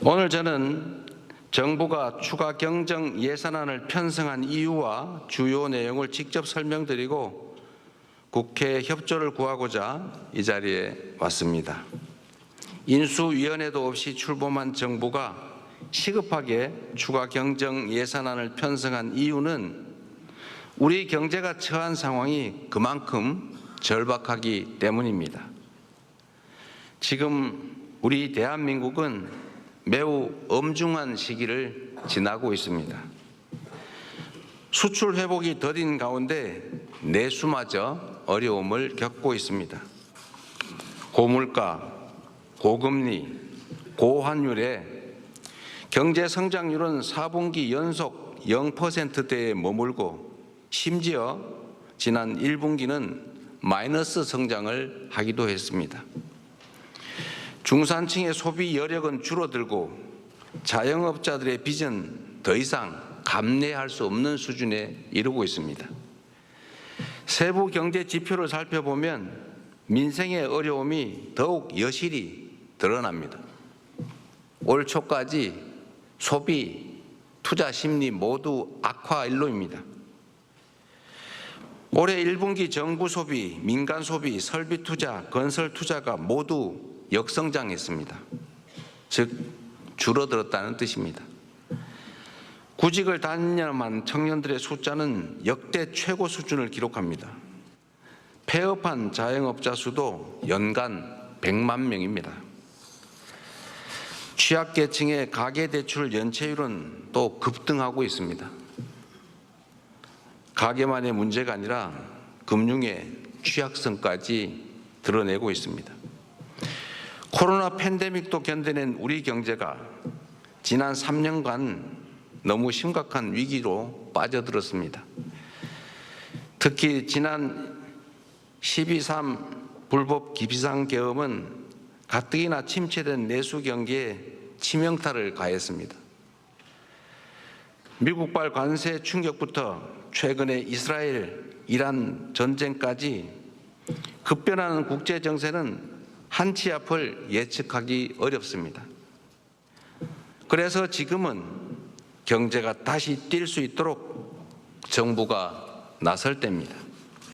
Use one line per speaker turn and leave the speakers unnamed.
오늘 저는 정부가 추가 경정 예산안을 편성한 이유와 주요 내용을 직접 설명드리고 국회 협조를 구하고자 이 자리에 왔습니다. 인수위원회도 없이 출범한 정부가 시급하게 추가 경정 예산안을 편성한 이유는 우리 경제가 처한 상황이 그만큼 절박하기 때문입니다. 지금 우리 대한민국은 매우 엄중한 시기를 지나고 있습니다. 수출 회복이 더딘 가운데 내수마저 어려움을 겪고 있습니다. 고물가, 고금리, 고환율에 경제 성장률은 4분기 연속 0%대에 머물고 심지어 지난 1분기는 마이너스 성장을 하기도 했습니다. 중산층의 소비 여력은 줄어들고 자영업자들의 빚은 더 이상 감내할 수 없는 수준에 이르고 있습니다. 세부 경제 지표를 살펴보면 민생의 어려움이 더욱 여실히 드러납니다. 올 초까지 소비, 투자 심리 모두 악화 일로입니다. 올해 1분기 정부 소비, 민간 소비, 설비 투자, 건설 투자가 모두 역성장했습니다. 즉 줄어들었다는 뜻입니다. 구직을 단념한 청년들의 숫자는 역대 최고 수준을 기록합니다. 폐업한 자영업자 수도 연간 100만 명입니다. 취약계층의 가계대출 연체율은 또 급등하고 있습니다. 가계만의 문제가 아니라 금융의 취약성까지 드러내고 있습니다. 코로나 팬데믹도 견뎌낸 우리 경제가 지난 3년간 너무 심각한 위기로 빠져들었습니다. 특히 지난 12.3 불법 기비상계엄은 가뜩이나 침체된 내수 경기에 치명타를 가했습니다. 미국발 관세 충격부터 최근의 이스라엘, 이란 전쟁까지 급변하는 국제 정세는 한치 앞을 예측하기 어렵습니다. 그래서 지금은 경제가 다시 뛸 수 있도록 정부가 나설 때입니다.